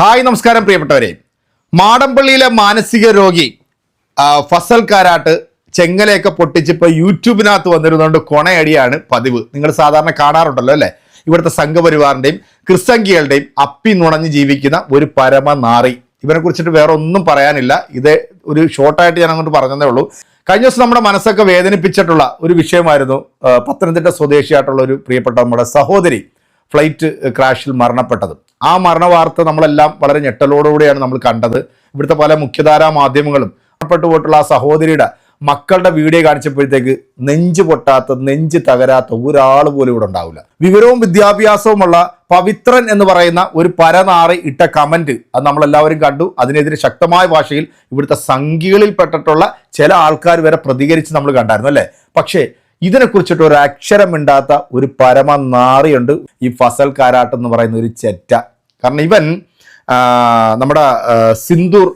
Hi നമസ്കാരം പ്രിയപ്പെട്ടവരെ. മാടമ്പള്ളിയിലെ മാനസിക രോഗി ഫസൽ കാരാട്ട് ചെങ്ങലയൊക്കെ പൊട്ടിച്ച് ഇപ്പോൾ യൂട്യൂബിനകത്ത് വന്നിരുന്നുകൊണ്ട് കൊണയടിയാണ് പതിവ്. നിങ്ങൾ സാധാരണ കാണാറുണ്ടല്ലോ അല്ലേ? ഇവിടുത്തെ സംഘപരിവാറിന്റെയും ക്രിസ്തങ്കികളുടെയും അപ്പി നുണഞ്ഞ് ജീവിക്കുന്ന ഒരു പരമ നാറി ഇവനെ കുറിച്ചിട്ട് വേറെ ഒന്നും പറയാനില്ല. ഇത് ഒരു ഷോർട്ടായിട്ട് ഞാൻ അങ്ങോട്ട് പറഞ്ഞതേ ഉള്ളൂ. കഴിഞ്ഞ ദിവസം നമ്മുടെ മനസ്സൊക്കെ വേദനിപ്പിച്ചിട്ടുള്ള ഒരു വിഷയമായിരുന്നു പത്തനംതിട്ട സ്വദേശിയായിട്ടുള്ള ഒരു പ്രിയപ്പെട്ട നമ്മുടെ സഹോദരി. ഫ്ലൈറ്റ് ക്രാഷിൽ മരണപ്പെട്ടത്. ആ മരണ വാർത്ത നമ്മളെല്ലാം വളരെ ഞെട്ടലോടുകൂടിയാണ് നമ്മൾ കണ്ടത്. ഇവിടുത്തെ പല മുഖ്യധാരാ മാധ്യമങ്ങളും മരണപ്പെട്ടു പോയിട്ടുള്ള ആ സഹോദരിയുടെ മക്കളുടെ വീഡിയോ കാണിച്ചപ്പോഴത്തേക്ക് നെഞ്ച് പൊട്ടാത്ത നെഞ്ച് തകരാത്ത ഒരാൾ പോലും ഇവിടെ ഉണ്ടാവില്ല. വിവരവും വിദ്യാഭ്യാസവുമുള്ള പവിത്രൻ എന്ന് പറയുന്ന ഒരു പരനാറി ഇട്ട കമന്റ് അത് നമ്മളെല്ലാവരും കണ്ടു. അതിനെതിരെ ശക്തമായ ഭാഷയിൽ ഇവിടുത്തെ സംഖ്യകളിൽപ്പെട്ടിട്ടുള്ള ചില ആൾക്കാർ വരെ പ്രതികരിച്ച് നമ്മൾ കണ്ടായിരുന്നു അല്ലേ? പക്ഷേ ഇതിനെക്കുറിച്ചിട്ട് ഒരു അക്ഷരം മിണ്ടാത്ത ഒരു പരമ നാറിയുണ്ട് ഈ ഫസൽ കാരാട്ട് എന്ന് പറയുന്ന ഒരു ചെറ്റ. കാരണം ഇവൻ നമ്മുടെ സിന്ദൂർ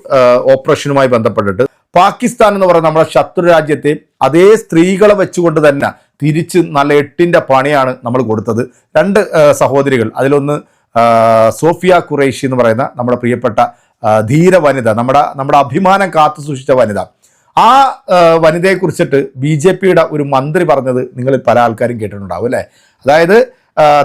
ഓപ്പറേഷനുമായി ബന്ധപ്പെട്ടിട്ട് പാകിസ്ഥാൻ എന്ന് പറയുന്ന നമ്മുടെ ശത്രു രാജ്യത്തെ അതേ സ്ത്രീകളെ വെച്ചുകൊണ്ട് തന്നെ തിരിച്ച് നല്ല എട്ടിന്റെ പണിയാണ് നമ്മൾ കൊടുത്തത്. രണ്ട് സഹോദരികൾ. അതിലൊന്ന് സോഫിയ ഖുറൈഷി എന്ന് പറയുന്ന നമ്മുടെ പ്രിയപ്പെട്ട ധീര വനിത നമ്മുടെ നമ്മുടെ അഭിമാനം കാത്തു സൂക്ഷിച്ച വനിത. ആ ആ, വനിതയെ കുറിച്ചിട്ട് ബി ജെ പിയുടെ ഒരു മന്ത്രി പറഞ്ഞത് നിങ്ങൾ പല ആൾക്കാരും കേട്ടിട്ടുണ്ടാവും അല്ലേ? അതായത്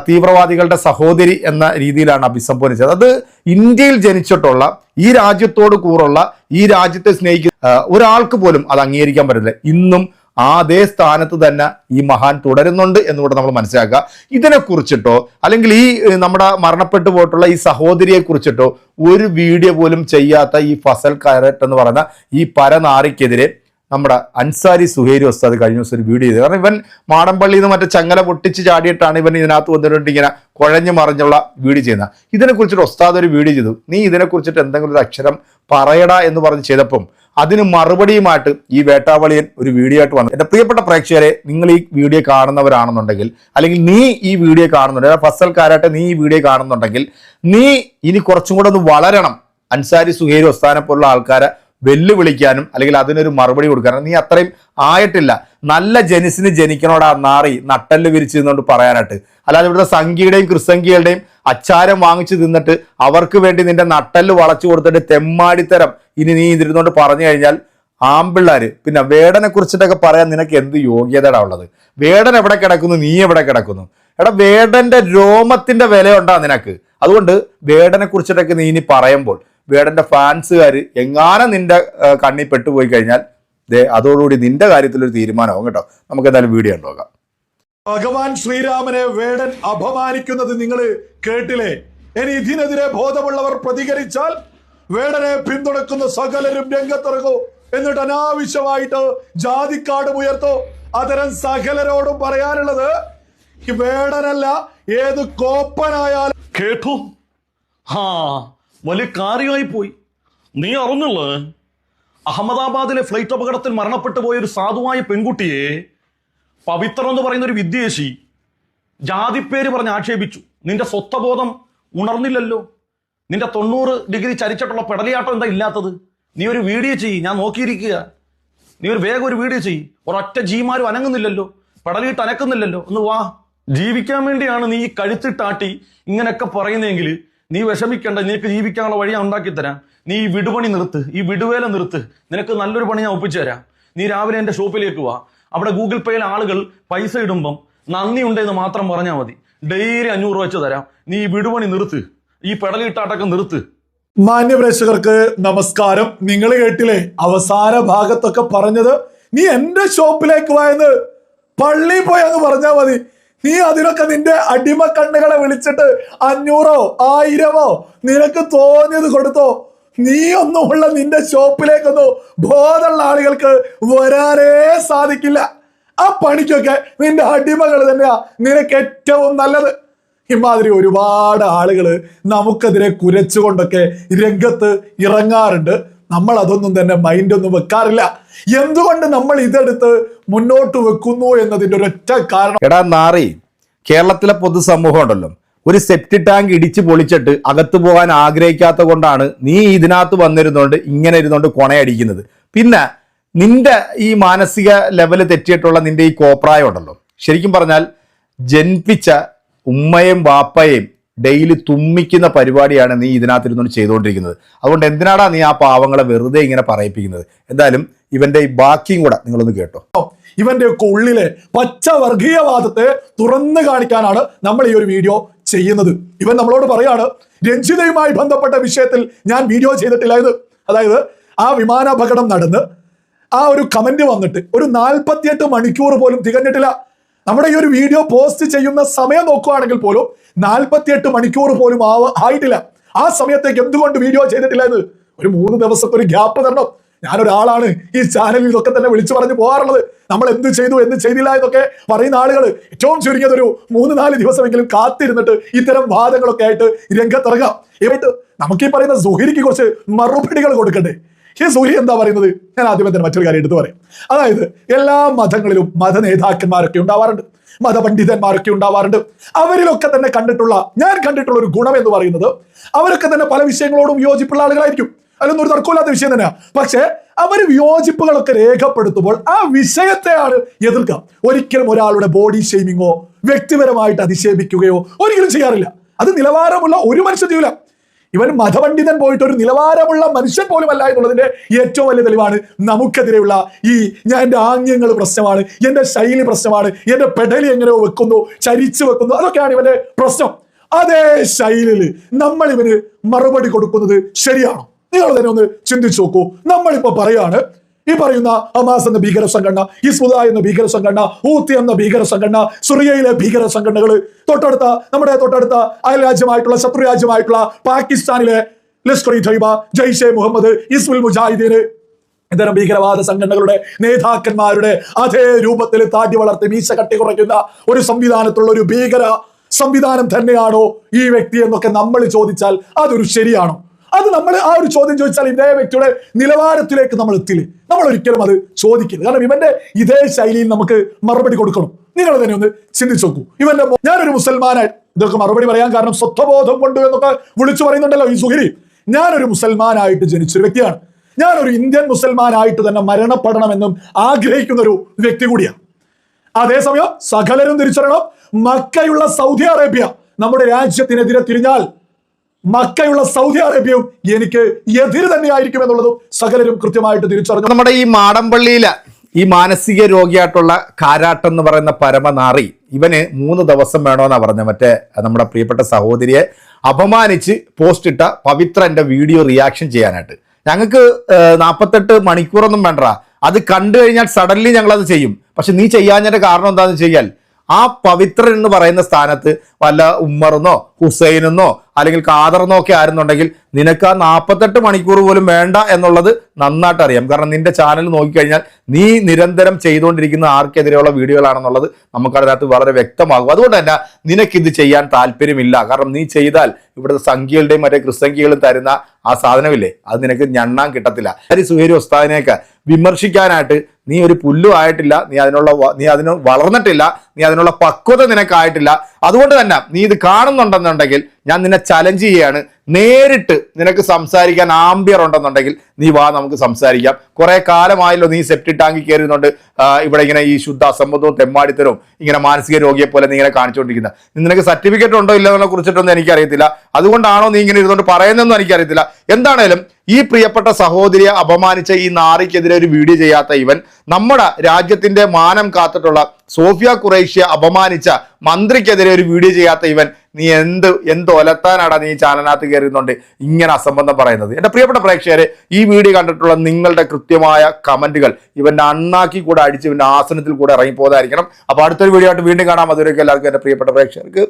തീവ്രവാദികളുടെ സഹോദരി എന്ന രീതിയിലാണ് അഭിസംബോധിച്ചത് അത് ഇന്ത്യയിൽ ജനിച്ചിട്ടുള്ള ഈ രാജ്യത്തോട് കൂറുള്ള ഈ രാജ്യത്തെ സ്നേഹിക്കുന്ന ഒരാൾക്ക് പോലും അത് അംഗീകരിക്കാൻ പറ്റില്ല ഇന്നും ആ അതേ സ്ഥാനത്ത് തന്നെ ഈ മഹാൻ തുടരുന്നുണ്ട് എന്നുകൂടെ നമ്മൾ മനസ്സിലാക്കുക. ഇതിനെ കുറിച്ചിട്ടോ അല്ലെങ്കിൽ ഈ നമ്മുടെ മരണപ്പെട്ടു പോയിട്ടുള്ള ഈ സഹോദരിയെ കുറിച്ചിട്ടോ ഒരു വീഡിയോ പോലും ചെയ്യാത്ത ഈ ഫസൽ കാരറ്റ് എന്ന് പറയുന്ന ഈ പരനാറിക്കെതിരെ നമ്മുടെ അൻസാരി സുഹേരി ഉസ്താദ് കഴിഞ്ഞ ദിവസം ഒരു വീഡിയോ ചെയ്തു. കാരണം ഇവൻ മാടമ്പള്ളിയിൽ നിന്ന് മറ്റേ ചങ്ങല പൊട്ടിച്ച് ചാടിയിട്ടാണ് ഇവൻ ഇതിനകത്ത് വന്നിട്ടുണ്ട് ഇങ്ങനെ കുഴഞ്ഞു മറിഞ്ഞുള്ള വീഡിയോ ചെയ്യുന്നത്. ഇതിനെക്കുറിച്ചിട്ട് ഉസ്താദ് ഒരു വീഡിയോ ചെയ്തു. നീ ഇതിനെക്കുറിച്ചിട്ട് എന്തെങ്കിലും ഒരു അക്ഷരം പറയടാ എന്ന് പറഞ്ഞ് ചെയ്തപ്പം അതിന് മറുപടിയുമായിട്ട് ഈ വേട്ടാവളിയൻ ഒരു വീഡിയോ ആയിട്ട് വന്നു. എന്റെ പ്രിയപ്പെട്ട പ്രേക്ഷകരെ നിങ്ങൾ ഈ വീഡിയോ കാണുന്നവരാണെന്നുണ്ടെങ്കിൽ അല്ലെങ്കിൽ നീ ഈ വീഡിയോ കാണുന്നുണ്ടെങ്കിൽ ഫസൽ കാരാട്ടെ നീ ഈ വീഡിയോ കാണുന്നുണ്ടെങ്കിൽ നീ ഇനി കുറച്ചും കൂടെ ഒന്ന് വളരണം. അൻസാരി സുഹേരി ഒസ്താനെ പോലുള്ള ആൾക്കാരെ വെല്ലുവിളിക്കാനും അല്ലെങ്കിൽ അതിനൊരു മറുപടി കൊടുക്കാനും. നീ അത്രയും ആയിട്ടില്ല. നല്ല ജനിസിന് ജനിക്കണോടാ നാറി നട്ടൽ വിരിച്ചു എന്നുകൊണ്ട് പറയാനായിട്ട്. അല്ലാതെ ഇവിടുത്തെ സംഖ്യയുടെയും ക്രിസംഖ്യകളുടെയും അച്ചാരം വാങ്ങിച്ചു തിന്നിട്ട് അവർക്ക് വേണ്ടി നിന്റെ നട്ടൽ വളച്ചു കൊടുത്തിട്ട് തെമ്മാടിത്തരം ഇനി നീ ഇതിരുന്നോണ്ട് പറഞ്ഞു കഴിഞ്ഞാൽ ആമ്പിള്ളാര് പിന്നെ വേടനെ കുറിച്ചിട്ടൊക്കെ പറയാൻ നിനക്ക് എന്ത് യോഗ്യതടാ ഉള്ളത്? വേടൻ എവിടെ കിടക്കുന്നു? നീ എവിടെ കിടക്കുന്നു? എടാ വേടന്റെ രോമത്തിന്റെ വില ഉണ്ടാ നിനക്ക്. അതുകൊണ്ട് വേടനെ കുറിച്ചിട്ടൊക്കെ നീ ഇനി പറയുമ്പോൾ വേടന്റെ ഫാൻസുകാർ എങ്ങാനും നിന്റെ കണ്ണിൽ പെട്ടുപോയി കഴിഞ്ഞാൽ ദേ അതോടുകൂടി നിന്റെ കാര്യത്തിലൊരു തീരുമാനമാവും കേട്ടോ. നമുക്ക് എന്തായാലും വീഡിയോ ഉണ്ടാക്കാം ഭഗവാൻ ശ്രീരാമനെ വേടൻ അപമാനിക്കുന്നത് നിങ്ങൾ കേട്ടില്ലേ? ഇനി ഇതിനെതിരെ ബോധമുള്ളവർ പ്രതികരിച്ചാൽ വേടനെ പിന്തുണക്കുന്ന സകലരും രംഗത്തിറങ്ങൂ. എന്നിട്ട് അനാവശ്യമായിട്ട് ജാതിക്കാട് ഉയർത്തോ. അത്തരം സകലരോടും പറയാനുള്ളത് വേടനല്ല ഏത് കോപ്പനായാലും കേട്ടു? ഹാ വലിയ കാര്യമായി പോയി. നീ അറിഞ്ഞുള്ളൂ? അഹമ്മദാബാദിലെ ഫ്ലൈറ്റ് അപകടത്തിൽ മരണപ്പെട്ടു പോയ ഒരു സാധുവായ പെൺകുട്ടിയെ പവിത്ര എന്ന് പറയുന്ന ഒരു വിദ്വേഷി ജാതിപ്പേര് പറഞ്ഞ് ആക്ഷേപിച്ചു. നിന്റെ സ്വത്വബോധം ഉണർന്നില്ലല്ലോ. നിന്റെ തൊണ്ണൂറ് ഡിഗ്രി ചരിച്ചിട്ടുള്ള പെടലിയാട്ടം എന്താ ഇല്ലാത്തത്? നീ ഒരു വീഡിയോ ചെയ്യ്. ഞാൻ നോക്കിയിരിക്കുക. നീ ഒരു വേഗം ഒരു വീഡിയോ ചെയ്യ്. ഒരൊറ്റ ജീമാരും അനങ്ങുന്നില്ലല്ലോ. പെടലിയിട്ട് അനക്കുന്നില്ലല്ലോ. ഒന്ന് വാ. ജീവിക്കാൻ വേണ്ടിയാണ് നീ ഈ കഴുത്തിട്ടാട്ടി ഇങ്ങനെയൊക്കെ പറയുന്നതെങ്കിൽ നീ വിഷമിക്കേണ്ട. നിനക്ക് ജീവിക്കാനുള്ള വഴി ഞാൻ ഉണ്ടാക്കി തരാം. നീ ഈ വിടുപണി നിർത്ത്. ഈ വിടുവേല നിർത്ത്. നിനക്ക് നല്ലൊരു പണി ഞാൻ ഒപ്പിച്ചു തരാം. നീ രാവിലെ എന്റെ ഷോപ്പിലേക്ക് വാ. അവിടെ ഗൂഗിൾ പേയിൽ ആളുകൾ പൈസ ഇടുമ്പം നന്ദി ഉണ്ടെന്ന് മാത്രം പറഞ്ഞാൽ മതി. ഡെയിലി അഞ്ഞൂറ് രൂപ വെച്ച് തരാം. നീ വിടുപണി നിർത്ത്. ഈ പെടലിട്ടാട്ടൊക്കെ നിർത്ത്. മാന്യപ്രേക്ഷകർക്ക് നമസ്കാരം. നിങ്ങൾ കേട്ടില്ലേ? അവസാന ഭാഗത്തൊക്കെ പറഞ്ഞത് നീ എന്റെ ഷോപ്പിലേക്ക് പോയെന്ന് പള്ളി പോയി അങ്ങ് പറഞ്ഞാൽ മതി. നീ അതിനൊക്കെ നിന്റെ അടിമ കണ്ണുകളെ വിളിച്ചിട്ട് അഞ്ഞൂറോ ആയിരമോ നിനക്ക് തോന്നിയത് കൊടുത്തോ? നീ ഒന്നുമുള്ള നിന്റെ ഷോപ്പിലേക്കൊന്നു ബോധമുള്ള ആളുകൾക്ക് വരാനേ സാധിക്കില്ല. ആ പണിക്കൊക്കെ നിന്റെ അടിമകൾ തന്നെയാ. നിനക്ക് ഏറ്റവും നല്ലത്. ഇമാതിരി ഒരുപാട് ആളുകൾ നമുക്കെതിരെ കുരച്ചുകൊണ്ടൊക്കെ രംഗത്ത് ഇറങ്ങാറുണ്ട്. നമ്മൾ അതൊന്നും തന്നെ മൈൻഡ് ഒന്നും വെക്കാറില്ല. എന്തുകൊണ്ട് നമ്മൾ ഇതെടുത്ത് മുന്നോട്ട് വെക്കുന്നു എന്നതിന്റെ ഒരൊറ്റ കാരണം എടാ നാറി കേരളത്തിലെ പൊതുസമൂഹം ഉണ്ടല്ലോ. ഒരു സെപ്റ്റി ടാങ്ക് ഇടിച്ച് പൊളിച്ചിട്ട് അകത്ത് പോകാൻ ആഗ്രഹിക്കാത്ത കൊണ്ടാണ് നീ ഇതിനകത്ത് വന്നിരുന്നോണ്ട് ഇങ്ങനെ ഇരുന്നോണ്ട് കൊണയടിക്കുന്നത്. പിന്നെ നിന്റെ ഈ മാനസിക ലെവൽ തെറ്റിയിട്ടുള്ള നിന്റെ ഈ കോപ്രായം ഉണ്ടല്ലോ ശരിക്കും പറഞ്ഞാൽ ജനിപ്പിച്ച ഉമ്മയും വാപ്പയും ഡെയിലി തുമ്മിക്കുന്ന പരിപാടിയാണ് നീ ഇതിനകത്തിരുന്നുകൊണ്ട് ചെയ്തുകൊണ്ടിരിക്കുന്നത് അതുകൊണ്ട് എന്തിനാടാ നീ ആ പാവങ്ങളെ വെറുതെ ഇങ്ങനെ പറയിപ്പിക്കുന്നത്? എന്തായാലും ഇവന്റെ ഈ ബാക്കിയും കൂടെ നിങ്ങളൊന്ന് കേട്ടോ. ഇവന്റെ ഒക്കെ ഉള്ളിലെ പച്ച വർഗീയവാദത്തെ തുറന്നു കാണിക്കാനാണ് നമ്മൾ ഈ ഒരു വീഡിയോ ചെയ്യുന്നത്. ഇവൻ നമ്മളോട് പറയാണ് രഞ്ജിതയുമായി ബന്ധപ്പെട്ട വിഷയത്തിൽ ഞാൻ വീഡിയോ ചെയ്തിട്ടില്ല അതായത് ആ വിമാനാപകടം നടന്ന് ആ ഒരു കമന്റ് വന്നിട്ട് ഒരു നാൽപ്പത്തിയെട്ട് മണിക്കൂർ പോലും തികഞ്ഞിട്ടില്ല. നമ്മുടെ ഈ ഒരു വീഡിയോ പോസ്റ്റ് ചെയ്യുന്ന സമയം നോക്കുകയാണെങ്കിൽ പോലും നാൽപ്പത്തിയെട്ട് മണിക്കൂർ പോലും ആവ ആയിട്ടില്ല. ആ സമയത്തേക്ക് എന്തുകൊണ്ട് വീഡിയോ ചെയ്തിട്ടില്ല എന്ന് ഒരു മൂന്ന് ദിവസത്തെ ഒരു ഗ്യാപ്പ് തരണം. ഞാനൊരാളാണ് ഈ ചാനലിൽ ഇതൊക്കെ തന്നെ വിളിച്ചു പറഞ്ഞു പോകാറുള്ളത്. നമ്മൾ എന്ത് ചെയ്തു എന്ത് ചെയ്തില്ല എന്നൊക്കെ പറയുന്ന ആളുകൾ ഏറ്റവും ചുരുങ്ങിയത് ഒരു മൂന്ന് നാല് ദിവസമെങ്കിലും കാത്തിരുന്നിട്ട് ഇത്തരം വാദങ്ങളൊക്കെ ആയിട്ട് രംഗത്തിറങ്ങാം. എന്നിട്ട് നമുക്ക് ഈ പറയുന്ന സുഹിരിക്ക് കുറച്ച് മറുപടികൾ കൊടുക്കണ്ടേ? ഈ സുഹി എന്താ പറയുന്നത്? ഞാൻ ആദ്യമേ തന്നെ മറ്റൊരു കാര്യം എടുത്തു പറയും. അതായത് എല്ലാ മതങ്ങളിലും മത നേതാക്കന്മാരൊക്കെ ഉണ്ടാവാറുണ്ട്. മതപണ്ഡിതന്മാരൊക്കെ ഉണ്ടാവാറുണ്ട്. അവരിലൊക്കെ തന്നെ കണ്ടിട്ടുള്ള ഞാൻ കണ്ടിട്ടുള്ള ഒരു ഗുണം എന്ന് പറയുന്നത് അവരൊക്കെ തന്നെ പല വിഷയങ്ങളോടും യോജിപ്പുള്ള ആളുകളായിരിക്കും. അതിലൊന്നും ഒരു തർക്കമില്ലാത്ത വിഷയം തന്നെയാണ് പക്ഷേ അവർ വിയോജിപ്പുകളൊക്കെ രേഖപ്പെടുത്തുമ്പോൾ ആ വിഷയത്തെയാണ് എതിർക്കുക. ഒരിക്കലും ഒരാളുടെ ബോഡി ഷെയ്മിങ്ങോ വ്യക്തിപരമായിട്ട് അധിക്ഷേപിക്കുകയോ ഒരിക്കലും ചെയ്യാറില്ല. അത് നിലവാരമുള്ള ഒരു മനുഷ്യ ചെയ്യൂല. ഇവൻ മതപണ്ഡിതൻ പോയിട്ട് ഒരു നിലവാരമുള്ള മനുഷ്യൻ പോലും അല്ല എന്നുള്ളതിന്റെ ഏറ്റവും വലിയ തെളിവാണ് നമുക്കെതിരെയുള്ള ഈ ഞാൻ എന്റെ ആംഗ്യങ്ങൾ പ്രശ്നമാണ് എന്റെ ശൈലി പ്രശ്നമാണ് എന്റെ പെടലി എങ്ങനെയോ വെക്കുന്നു ചരിച്ചു വെക്കുന്നു അതൊക്കെയാണ് ഇവന്റെ പ്രശ്നം. അതേ ശൈലിയിൽ നമ്മൾ ഇവന് മറുപടി കൊടുക്കുന്നത് ശരിയാണോ? നിങ്ങൾ തന്നെ ഒന്ന് ചിന്തിച്ചു നോക്കൂ. നമ്മളിപ്പോ പറയാണ് ഈ പറയുന്ന ഹമാസ് എന്ന ഭീകര സംഘടന ഹിസ്ബുദ എന്ന ഭീകര സംഘടന ഊത്തി എന്ന ഭീകര സംഘടന സുറിയയിലെ ഭീകര സംഘടനകൾ തൊട്ടടുത്ത നമ്മുടെ തൊട്ടടുത്ത അയൽ രാജ്യമായിട്ടുള്ള ശത്രു രാജ്യമായിട്ടുള്ള പാകിസ്ഥാനിലെ ലഷ്കർ ഇ തൊയ്ബ ജയ്ഷെ മുഹമ്മദ് ഇസ്മുൽ മുജാഹിദീന് ഇത്തരം ഭീകരവാദ സംഘടനകളുടെ നേതാക്കന്മാരുടെ അതേ രൂപത്തിൽ താടി വളർത്തി മീശ കട്ടി കുറയ്ക്കുന്ന ഒരു സംവിധാനത്തുള്ള ഒരു ഭീകര സംവിധാനം തന്നെയാണോ ഈ വ്യക്തി എന്നൊക്കെ നമ്മൾ ചോദിച്ചാൽ അതൊരു ശരിയാണോ? അത് നമ്മൾ ആ ഒരു ചോദ്യം ചോദിച്ചാൽ ഇതേ വ്യക്തിയുടെ നിലവാരത്തിലേക്ക് നമ്മൾ എത്തില്ലേ? നമ്മൾ ഒരിക്കലും അത് ചോദിക്കില്ല. കാരണം ഇവന്റെ ഇതേ ശൈലിയിൽ നമുക്ക് മറുപടി കൊടുക്കണം. നിങ്ങൾ തന്നെ ഒന്ന് ചിന്തിച്ചു നോക്കൂ. ഇവന്റെ ഞാനൊരു മുസൽമാനായി. ഇതൊക്കെ മറുപടി പറയാൻ കാരണം സ്വത്വബോധം കൊണ്ട് എന്നൊക്കെ വിളിച്ചു പറയുന്നുണ്ടല്ലോ ഈ സുഹിരി. ഞാനൊരു മുസൽമാനായിട്ട് ജനിച്ചൊരു വ്യക്തിയാണ്. ഞാനൊരു ഇന്ത്യൻ മുസൽമാനായിട്ട് തന്നെ മരണപ്പെടണമെന്നും ആഗ്രഹിക്കുന്ന ഒരു വ്യക്തി കൂടിയാണ്. അതേസമയം സകലരും തിരിച്ചറിയണം. മക്കയുള്ള സൗദി അറേബ്യ നമ്മുടെ രാജ്യത്തിനെതിരെ തിരിഞ്ഞാൽ മക്കയുള്ള സൗദി അറേബ്യയും എനിക്ക് എതിര് തന്നെയായിരിക്കും എന്നുള്ളതും സകലരും കൃത്യമായിട്ട് തിരിച്ചറിഞ്ഞു. നമ്മുടെ ഈ മാടമ്പള്ളിയിലെ ഈ മാനസിക രോഗിയായിട്ടുള്ള കാരാട്ടം എന്ന് പറയുന്ന പരമനാറി ഇവന് മൂന്ന് ദിവസം വേണമെന്നാണ് പറഞ്ഞ. മറ്റേ നമ്മുടെ പ്രിയപ്പെട്ട സഹോദരിയെ അപമാനിച്ച് പോസ്റ്റ് ഇട്ട പവിത്രന്റെ വീഡിയോ റിയാക്ഷൻ ചെയ്യാനായിട്ട്. ഞങ്ങൾക്ക് നാൽപ്പത്തെട്ട് മണിക്കൂറൊന്നും വേണ്ട അത് കണ്ടു കഴിഞ്ഞാൽ സഡൻലി ഞങ്ങളത് ചെയ്യും. പക്ഷെ നീ ചെയ്യാഞ്ഞതിന്റെ കാരണം എന്താണെന്ന് ചെയ്യാൽ ആ പവിത്രൻ എന്ന് പറയുന്ന സ്ഥാനത്ത് വല്ല ഉമ്മറെന്നോ ഹുസൈനെന്നോ അല്ലെങ്കിൽ കാദർന്നോ ഒക്കെ ആയിരുന്നുണ്ടെങ്കിൽ നിനക്ക് ആ നാൽപ്പത്തെട്ട് മണിക്കൂർ പോലും വേണ്ട എന്നുള്ളത് നന്നായിട്ട് അറിയാം. കാരണം നിന്റെ ചാനൽ നോക്കിക്കഴിഞ്ഞാൽ നീ നിരന്തരം ചെയ്തുകൊണ്ടിരിക്കുന്ന ആർക്കെതിരെയുള്ള വീഡിയോകളാണെന്നുള്ളത് നമുക്കതിനകത്ത് വളരെ വ്യക്തമാകും. അതുകൊണ്ട് തന്നെ നിനക്കിത് ചെയ്യാൻ താല്പര്യമില്ല. കാരണം നീ ചെയ്താൽ ഇവിടുത്തെ സംഖ്യകളുടെയും മറ്റേ ക്രിസ്തംഖ്യകളും തരുന്ന ആ സാധനമില്ലേ? അത് നിനക്ക് ഞണ്ണാൻ കിട്ടത്തില്ല. ഹരി സുഹേരി ഉസ്താദിനെയൊക്കെ വിമർശിക്കാനായിട്ട് നീ ഒരു പുല്ലു ആയിട്ടില്ല. നീ അതിനുള്ള നീ അതിന് വളർന്നിട്ടില്ല. നീ അതിനുള്ള പക്വത നിനക്കായിട്ടില്ല. അതുകൊണ്ട് തന്നെ നീ ഇത് കാണുന്നുണ്ടെന്നുണ്ടെങ്കിൽ ഞാൻ നിന്നെ ചലഞ്ച് ചെയ്യാണ്. നേരിട്ട് നിനക്ക് സംസാരിക്കാൻ ആംബിയർ ഉണ്ടെന്നുണ്ടെങ്കിൽ നീ വാ നമുക്ക് സംസാരിക്കാം. കുറെ കാലമായല്ലോ നീ സെപ്റ്റി ടാങ്കിൽ കയറുന്നുണ്ട് ഇവിടെ ഇങ്ങനെ ഈ ശുദ്ധ അസംബന്ധവും തെമ്മാടിത്തരവും ഇങ്ങനെ മാനസിക രോഗിയെ പോലെ നീ ഇങ്ങനെ കാണിച്ചുകൊണ്ടിരിക്കുന്നത് നിനക്ക് സർട്ടിഫിക്കറ്റ് ഉണ്ടോ ഇല്ലയോ എന്നെ കുറിച്ചിട്ടൊന്നും എനിക്കറിയത്തില്ല. അതുകൊണ്ടാണോ നീ ഇങ്ങനെ ഇരുന്നുകൊണ്ട് പറയുന്നതെന്നും എനിക്കറിയത്തില്ല. എന്താണേലും ഈ പ്രിയപ്പെട്ട സഹോദരിയെ അപമാനിച്ച ഈ നാറിക്കെതിരെ ഒരു വീഡിയോ ചെയ്യാത്ത ഇവൻ നമ്മുടെ രാജ്യത്തിന്റെ മാനം കാത്തിട്ടുള്ള സോഫിയ കുറേഷ്യ അപമാനിച്ച മന്ത്രിക്കെതിരെ ഒരു വീഡിയോ ചെയ്യാത്ത ഇവൻ നീ എന്ത് എന്ത് ഒലത്താനാടാ നീ ചാനലിനകത്ത് കയറുന്നുണ്ട് ഇങ്ങനെ അസംബന്ധം പറയുന്നത്. എന്റെ പ്രിയപ്പെട്ട പ്രേക്ഷകരെ ഈ വീഡിയോ കണ്ടിട്ടുള്ള നിങ്ങളുടെ കൃത്യമായ കമന്റുകൾ ഇവന്റെ അണ്ണാക്കി കൂടെ അടിച്ച് ഇവന്റെ ആസനത്തിൽ കൂടെ ഇറങ്ങിപ്പോതായിരിക്കണം അപ്പോൾ അടുത്തൊരു വീഡിയോ ആയിട്ട് വീണ്ടും കാണാം. അതുവരെയൊക്കെ എല്ലാവർക്കും എന്റെ പ്രിയപ്പെട്ട പ്രേക്ഷകർക്ക്